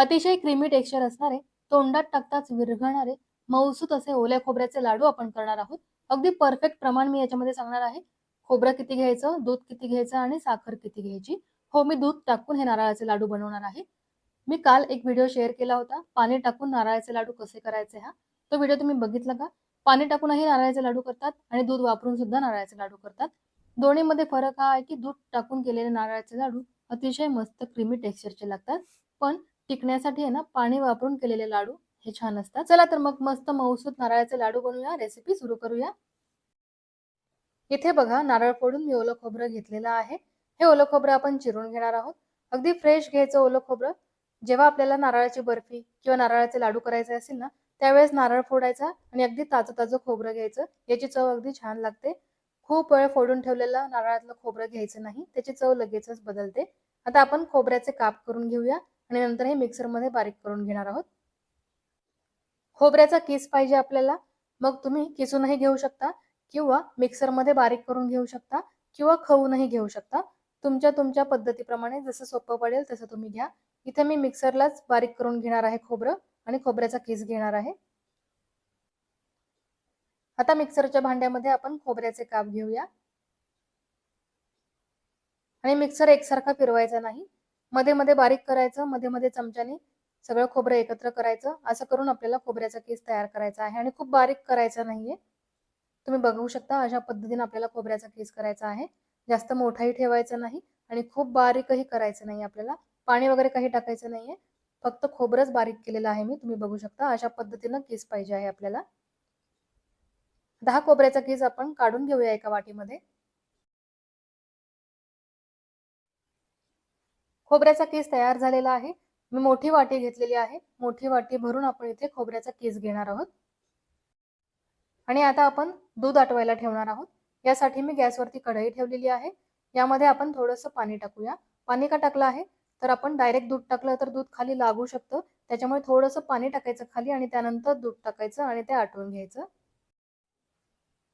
अतिशय creamy texture असणारे तोंडात टाकताच विरघळणारे मऊसूत असे ओल्या खोबऱ्याचे लाडू आपण करणार आहोत. अगदी परफेक्ट प्रमाण मी याच्यामध्ये सांगणार आहे. खोबरं किती घ्यायचं दूध किती घ्यायचं आणि साखर किती घ्यायची? हो मी दूध टाकून हे नारळाचे लाडू बनवणार आहे. मी काल एक व्हिडिओ शेअर केला होता पाणी टाकून नारळाचे लाडू कसे करायचे हा? तो व्हिडिओ तुम्ही बघितला का? पाणी टाकूनही नारळाचे लाडू करतात आणि दूध वापरून सुद्धा नारळाचे लाडू करतात. दोन्हीमध्ये फरक हा आहे की दूध टाकून केलेले नारळाचे लाडू अतिशय मस्त क्रीमी टेक्स्चरचे लागतात. पण टिकण्यासाठी आहे ना पाणी वापरून केलेले लाडू हे छान असतात. चला तर मग मस्त मऊसूत नारळाचे लाडू बनवूया रेसिपी सुरू करूया. इथे बघा नारळ फोडून मी ओलं खोबरं घेतलेलं आहे. हे ओलं खोबरं आपण चिरून घेणार आहोत. अगदी फ्रेश घ्यायचं ओलं खोबरं. जेव्हा आपल्याला नारळाची बर्फी किंवा नारळाचे लाडू करायचे असेल ना त्यावेळेस नारळ फोडायचा आणि अगदी ताजं ताजं खोबरं घ्यायचं. याची चव अगदी छान लागते. खूप वेळ फोडून ठेवलेलं नारळातलं खोबरं घ्यायचं नाही. त्याची चव लगेचच बदलते. आता आपण खोबऱ्याचे काप करून घेऊया. आणि नंतर हे मिक्सरमध्ये बारीक करून घेणार आहोत. खोबऱ्याचा किस पाहिजे आपल्याला मग तुम्ही किसूनही घेऊ शकता किंवा मिक्सरमध्ये बारीक करून घेऊ शकता किंवा खवूनही घेऊ शकता. तुमच्या तुमच्या पद्धतीप्रमाणे जसं सोपं पडेल तसं तुम्ही घ्या. इथे मी मिक्सरलाच बारीक करून घेणार आहे खोबरं आणि खोबऱ्याचा किस घेणार आहे. आता मिक्सरच्या भांड्यामध्ये आपण खोबऱ्याचे काप घेऊया. आणि मिक्सर एकसारखा फिरवायचा नाही. मध्ये मध्ये बारीक करायचं मध्ये मध्ये चमच्याने सगळं खोबरं एकत्र करायचं. असं करून आपल्याला खोबऱ्याचा केस तयार करायचा आहे आणि खूप बारीक करायचा नाहीये. तुम्ही बघू शकता अशा पद्धतीने आपल्याला खोबऱ्याचा केस करायचा आहे. जास्त मोठाही ठेवायचा नाही आणि खूप बारीकही करायचं नाही आपल्याला. पाणी वगैरे काही टाकायचं नाहीये. फक्त खोबरंच बारीक केलेलं आहे मी. तुम्ही बघू शकता अशा पद्धतीनं केस पाहिजे आहे आपल्याला. दहा खोबऱ्याचा केस आपण काढून घेऊया एका वाटीमध्ये. खोबऱ्याचा केस तयार झालेला आहे. मी मोठी वाटी घेतलेली आहे. मोठी वाटी भरून आपण इथे खोबऱ्याचा केस घेणार आहोत. आणि आता आपण दूध आटवायला ठेवणार आहोत. यासाठी मी गॅसवरती कढई ठेवलेली आहे. यामध्ये आपण थोडंसं पाणी टाकूया. पाणी का टाकलं आहे? तर आपण डायरेक्ट दूध टाकलं तर दूध खाली लागू शकतं. त्याच्यामुळे थोडंसं पाणी टाकायचं खाली आणि त्यानंतर दूध टाकायचं आणि ते आटवून घ्यायचं.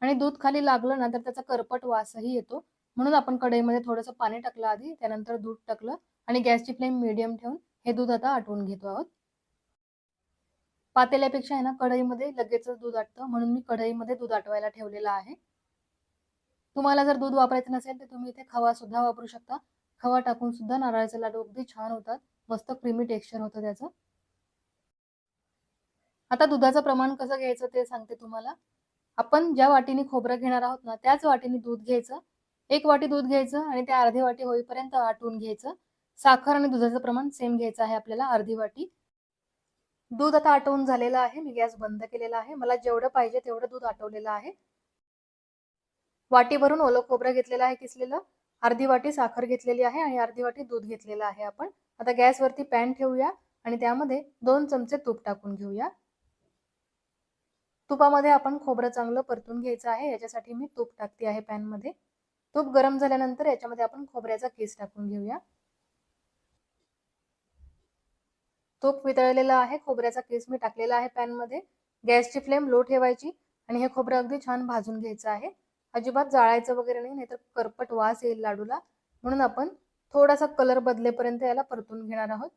आणि दूध खाली लागलं ना तर त्याचा करपट वासही येतो. म्हणून आपण कढईमध्ये थोडंसं पाणी टाकलं आधी त्यानंतर दूध टाकलं. आणि गॅसची फ्लेम मिडियम ठेवून हे दूध आता आटवून घेतो आहोत. पातेल्यापेक्षा आहे ना कढईमध्ये लगेच दूध आटतं. म्हणून मी कढईमध्ये दूध आटवायला ठेवलेलं आहे. तुम्हाला जर दूध वापरायचं नसेल तर तुम्ही इथे खवा सुद्धा वापरू शकता. खवा टाकून सुद्धा नारळाचे लाडू अगदी छान होतात. मस्त क्रीमी टेक्स्चर होतं त्याचं. आता दुधाचं प्रमाण कसं घ्यायचं ते सांगते तुम्हाला. आपण ज्या वाटीने खोबरं घेणार आहोत ना त्याच वाटीने दूध घ्यायचं. एक वाटी दूध घ्यायचं आणि ते अर्धी वाटी होईपर्यंत आटवून घ्यायचं. साखर आणि दुधाचं प्रमाण सेम घ्यायचं आहे आपल्याला अर्धी वाटी. दूध आता आटवून झालेलं आहे मी गॅस बंद केलेला आहे. मला जेवढं पाहिजे तेवढं दूध आटवलेलं आहे. वाटीवरून ओलं खोबरं घेतलेलं आहे किसलेलं. अर्धी वाटी साखर घेतलेली आहे आणि अर्धी वाटी दूध घेतलेलं आहे आपण. आता गॅसवरती पॅन ठेवूया आणि त्यामध्ये दोन चमचे तूप टाकून घेऊया. तुपामध्ये आपण खोबरं चांगलं परतून घ्यायचं आहे याच्यासाठी मी तूप टाकते आहे पॅनमध्ये. तूप गरम झाल्यानंतर याच्यामध्ये आपण खोबऱ्याचा केस टाकून घेऊया. तूप वितळलेलं आहे खोबऱ्याचा केस मी टाकलेला आहे पॅनमध्ये. गॅसची फ्लेम लो ठेवायची आणि हे खोबरं अगदी छान भाजून घ्यायचं आहे. अजिबात जाळायचं वगैरे नाही नाहीतर करपट वास येईल लाडूला. म्हणून आपण थोडासा कलर बदलेपर्यंत याला परतून घेणार आहोत.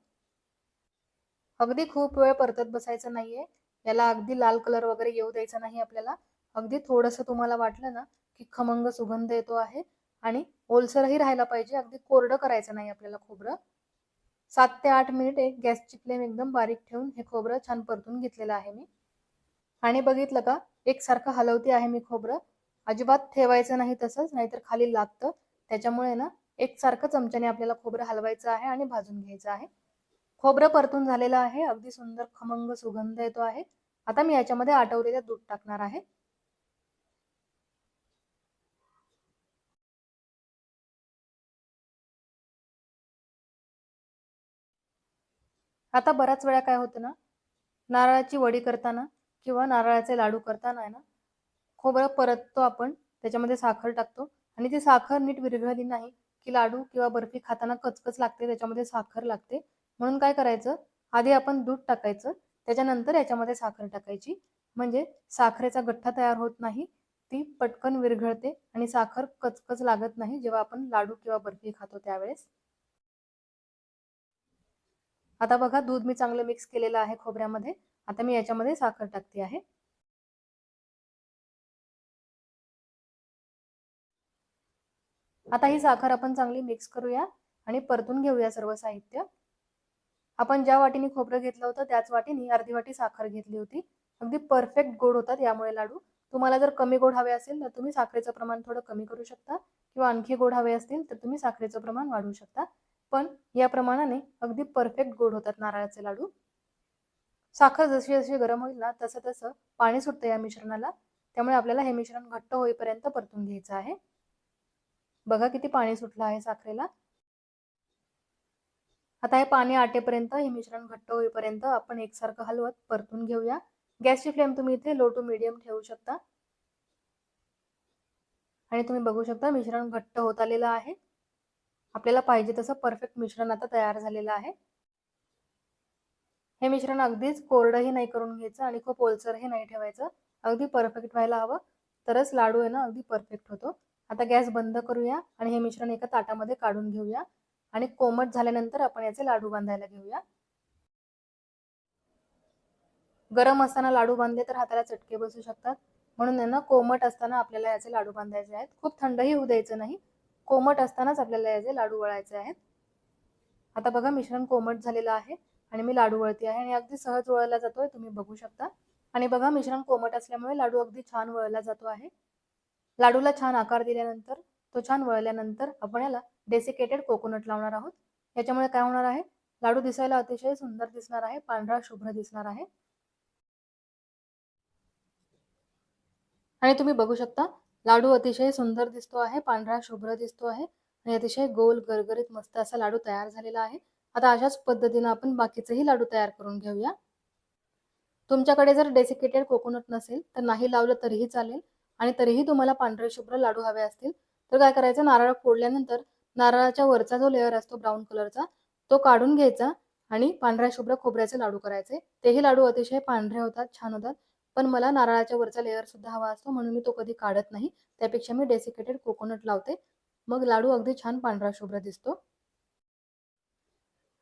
अगदी खूप वेळ परतत बसायचं नाहीये. याला अगदी लाल कलर वगैरे येऊ द्यायचा नाही आपल्याला. अगदी थोडंसं तुम्हाला वाटलं ना की खमंग सुगंध येतो आहे आणि ओलसरही राहायला पाहिजे अगदी कोरडं करायचं नाही आपल्याला खोबरं. सात ते आठ मिनिटे गॅसची फ्लेम एकदम बारीक ठेवून हे खोबरं छान परतून घेतलेलं आहे मी. आणि बघितलं का एकसारखं हलवते आहे मी खोबरं. अजिबात ठेवायचं नाही तसंच नाहीतर खाली लागतं. त्याच्यामुळे ना एकसारखं चमच्याने आपल्याला खोबरं हलवायचं आहे आणि भाजून घ्यायचं आहे. खोबरं परतून झालेलं आहे अगदी सुंदर खमंग सुगंध येतो आहे. आता मी याच्यामध्ये आटवलेलं दूध टाकणार आहे. आता बऱ्याच वेळा काय होतं ना नारळाची वडी करताना किंवा नारळाचे लाडू करताना आहे ना खोबरं परततो आपण त्याच्यामध्ये साखर टाकतो आणि ती साखर नीट विरघळली नाही की लाडू किंवा बर्फी खाताना कचकच लागते त्याच्यामध्ये साखर लागते. म्हणून काय करायचं? आधी आपण दूध टाकायचं त्याच्यानंतर याच्यामध्ये साखर टाकायची. म्हणजे साखरेचा गठ्ठा तयार होत नाही ती पटकन विरघळते आणि साखर कचकच लागत नाही जेव्हा आपण लाडू किंवा बर्फी खातो त्यावेळेस. आता बघा दूध मी चांगलं मिक्स केलेलं आहे खोबऱ्यामध्ये. आता मी याच्यामध्ये साखर टाकते आहे. आता ही साखर आपण चांगली मिक्स करूया आणि परतून घेऊया सर्व साहित्य. आपण ज्या वाटीने खोबरं घेतलं होतं त्याच वाटीने अर्धी वाटी साखर घेतली होती. अगदी परफेक्ट गोड होतात यामुळे लाडू. तुम्हाला जर कमी गोड हवे असेल तर तुम्ही साखरेचं प्रमाण थोडं कमी करू शकता. किंवा आणखी गोड हवे असतील तर तुम्ही साखरेचं प्रमाण वाढवू शकता. पण या प्रमाणाने अगदी परफेक्ट गोड होतात नारळाचे लाडू. साखर जशी जशी गरम होईल ना तसं तसं पाणी सुटतं या मिश्रणाला. त्यामुळे आपल्याला हे मिश्रण घट्ट होईपर्यंत परतून घ्यायचं आहे. बघा किती पाणी सुटलं आहे साखरेला. आता हे पाणी आटेपर्यंत हे मिश्रण घट्ट होईपर्यंत आपण एकसारखं हलवत परतून घेऊया. गॅसची फ्लेम तुम्ही इथे लो टू मिडियम ठेवू शकता. आणि तुम्ही बघू शकता मिश्रण घट्ट होत आलेलं आहे. आपल्याला पाहिजे तसं परफेक्ट मिश्रण आता तयार झालेलं आहे. हे मिश्रण अगदीच कोरडंही नाही करून घ्यायचं आणि खूप ओलसरही नाही ठेवायचं. अगदी परफेक्ट व्हायला हवं. तरच लाडू आहे ना अगदी परफेक्ट होतो. आता गॅस बंद करूया आणि हे मिश्रण एका ताटामध्ये काढून घेऊया. आणि कोमट झाल्यानंतर आपण याचे लाडू बांधायला घेऊया. गरम असताना लाडू बांधले तर हाताला चटके बसू शकतात. म्हणून आहे ना कोमट असताना आपल्याला याचे लाडू बांधायचे आहेत. खूप थंडही होऊ द्यायचं नाही. कोमट असतानाच आपल्याला याचे लाडू वळायचे आहेत. आता बघा मिश्रण कोमट झालेलं आहे आणि मी लाडू वळते आहे आणि अगदी सहज वळला जातोय तुम्ही बघू शकता. आणि बघा मिश्रण कोमट असल्यामुळे लाडू अगदी छान वळला जातो आहे. लाडूला छान आकार दिल्यानंतर तो छान वळल्यानंतर आपण याला डेसिकेटेड कोकोनट लावणार आहोत. याच्यामुळे काय होणार आहे? लाडू दिसायला अतिशय सुंदर दिसणार आहे पांढरा शुभ्र दिसणार आहे. आणि तुम्ही बघू शकता लाडू अतिशय सुंदर दिसतो आहे पांढरा शुभ्र दिसतो आहे आणि अतिशय गोल गरगरीत मस्त असा लाडू तयार झालेला आहे. आता अशाच पद्धतीनं आपण बाकीचेही लाडू तयार करून घेऊया. तुमच्याकडे जर डेसिकेटेड कोकोनट नसेल तर नाही लावलं तरीही चालेल आणि तरीही तुम्हाला पांढरे शुभ्र लाडू हवे असतील तर काय करायचं? नारळ फोडल्यानंतर नारळाच्या वरचा जो लेअर असतो ब्राऊन कलरचा तो काढून घ्यायचा आणि पांढऱ्या शुभ्र खोबऱ्याचे लाडू करायचे. तेही लाडू अतिशय पांढरे होतात छान होतात. पण मला नारळाच्या वरचा लेअर सुद्धा हवा असतो म्हणून मी तो कधी काढत नाही. त्यापेक्षा मी डेसिकेटेड कोकोनट लावते. मग लाडू अगदी छान पांढरा शुभ्र दिसतो.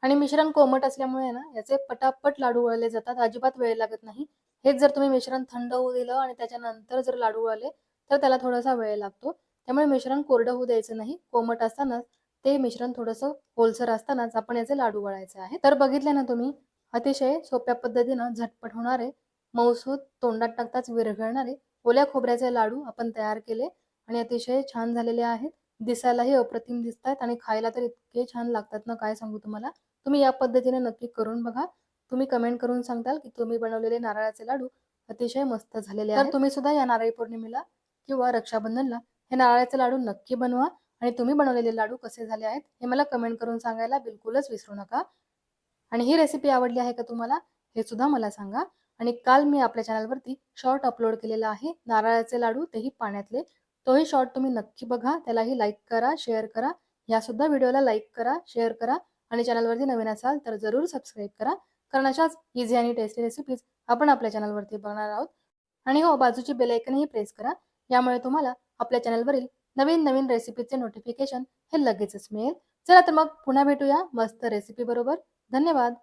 आणि मिश्रण कोमट असल्यामुळे ना याचे पटापट लाडू वळले जातात. अजिबात वेळ लागत नाही. हेच जर तुम्ही मिश्रण थंड होऊ दिलं आणि त्याच्यानंतर जर लाडू वळले तर त्याला थोडासा वेळ लागतो. त्यामुळे मिश्रण कोरडं होऊ द्यायचं नाही. कोमट असतानाच ते मिश्रण थोडंसं ओलसर असतानाच आपण याचे लाडू वळायचे आहे. तर बघितले ना तुम्ही अतिशय सोप्या पद्धतीनं झटपट होणारे मऊसूत तोंडात टाकताच विरघळणारे ओल्या खोबऱ्याचे लाडू आपण तयार केले आणि अतिशय छान झालेले आहेत. दिसायलाही अप्रतिम दिसत आहेत आणि खायला तर इतके छान लागतात ना काय सांगू तुम्हाला? तुम्ही या पद्धतीने नक्की करून बघा. तुम्ही कमेंट करून सांगताल की तुम्ही बनवलेले नारळाचे लाडू अतिशय मस्त झालेले आहेत. तुम्ही सुद्धा या नारळी पौर्णिमेला किंवा रक्षाबंधनला हे नारळाचे लाडू नक्की बनवा आणि तुम्ही बनवलेले लाडू कसे झाले आहेत हे मला कमेंट करून सांगायला बिलकुलच विसरू नका. आणि ही रेसिपी आवडली आहे का तुम्हाला हे सुद्धा मला सांगा. आणि काल मी आपल्या चॅनलवरती शॉर्ट अपलोड केलेला आहे नारळाचे लाडू तेही पाण्यातले. तोही शॉर्ट तुम्ही नक्की बघा त्यालाही लाईक करा शेअर करा. या सुद्धा व्हिडिओला लाईक करा शेअर करा आणि चॅनलवरती नवीन असाल तर जरूर सबस्क्राईब करा कारण अशाच इझी आणि टेस्टी रेसिपीज आपण आपल्या चॅनलवरती बघणार आहोत. आणि हो बाजूची बेलायकनही प्रेस करा यामुळे तुम्हाला आपल्या चॅनलवरील नवीन नवीन रेसिपीचे नोटिफिकेशन हे लगेचच मिळेल. चला तर मग पुन्हा भेटूया मस्त रेसिपी बरोबर. धन्यवाद.